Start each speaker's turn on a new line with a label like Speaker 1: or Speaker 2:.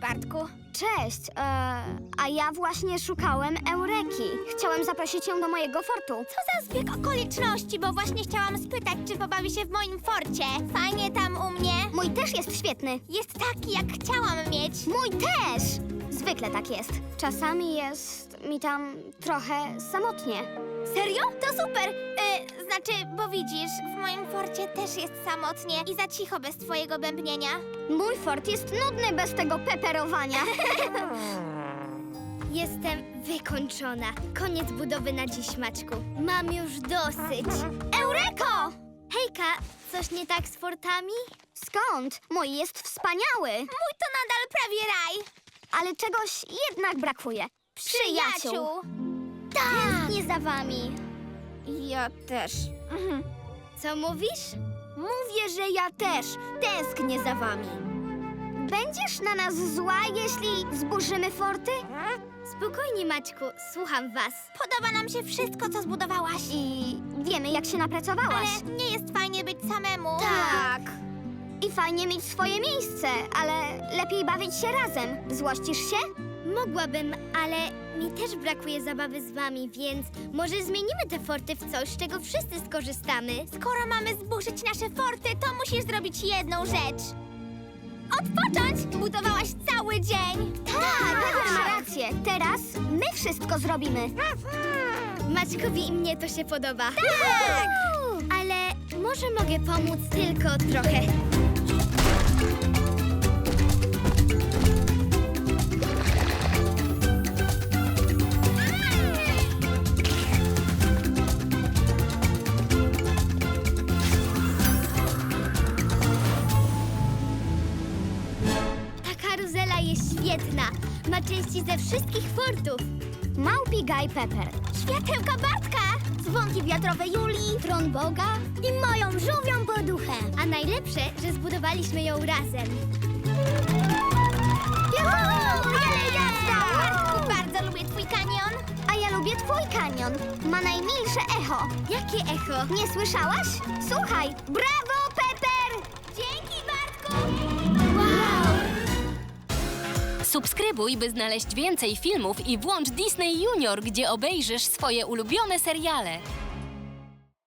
Speaker 1: Bartku.
Speaker 2: Cześć, e, a ja właśnie szukałem Eureki. Chciałem zaprosić ją do mojego fortu.
Speaker 1: Co za zbieg okoliczności, bo właśnie chciałam spytać, czy pobawi się w moim forcie. Fajnie tam u mnie.
Speaker 2: Mój też jest świetny.
Speaker 1: Jest taki, jak chciałam mieć.
Speaker 2: Mój też! Zwykle tak jest. Czasami jest mi tam trochę samotnie.
Speaker 1: Serio? To super! Y, znaczy, bo widzisz, w moim forcie też jest samotnie i za cicho bez twojego bębnienia.
Speaker 2: Mój fort jest nudny bez tego peperowania.
Speaker 1: Jestem wykończona. Koniec budowy na dziś, Maćku. Mam już dosyć.
Speaker 2: Eureko!
Speaker 1: Hejka, coś nie tak z fortami?
Speaker 2: Skąd? Mój jest wspaniały,
Speaker 1: Mój to nadal prawie raj.
Speaker 2: ale czegoś jednak brakuje. Przyjaciół.
Speaker 1: Tak.
Speaker 2: Tęsknię za wami.
Speaker 1: Ja też.
Speaker 2: Mhm.
Speaker 1: Co mówisz?
Speaker 2: Mówię, że ja też tęsknię za wami. Będziesz na nas zła, jeśli zburzymy forty?
Speaker 1: Spokojnie, Maćku, słucham was. Podoba nam się wszystko, co zbudowałaś.
Speaker 2: I wiemy, jak się napracowałaś.
Speaker 1: Ale nie jest fajnie być samemu.
Speaker 2: Tak. I fajnie mieć swoje miejsce, ale lepiej bawić się razem. Złościsz się?
Speaker 1: Mogłabym, ale mi też brakuje zabawy z wami, więc może zmienimy te forty w coś, z czego wszyscy skorzystamy. Skoro mamy zburzyć nasze forty, to musisz zrobić jedną rzecz. Odpocząć! Budowałaś cały dzień!
Speaker 2: Tak, Pepper ma rację. Teraz my wszystko zrobimy.
Speaker 1: Maćkowi i mnie to się podoba. Tak! Ale może mogę pomóc tylko trochę. Jest świetna. Ma części ze wszystkich fortów.
Speaker 2: Małpi Guy Pepper.
Speaker 1: Światełka Bartka! Dzwonki wiatrowe Julii, tron Boga i moją żółwią poduchę. A najlepsze, że zbudowaliśmy ją razem. Ale jazda! Bardzo lubię twój kanion.
Speaker 2: A ja lubię twój kanion. Ma najmilsze echo.
Speaker 1: Jakie echo?
Speaker 2: Nie słyszałaś? Słuchaj. Brawo,
Speaker 3: Subskrybuj, by znaleźć więcej filmów i włącz Disney Junior, gdzie obejrzysz swoje ulubione seriale.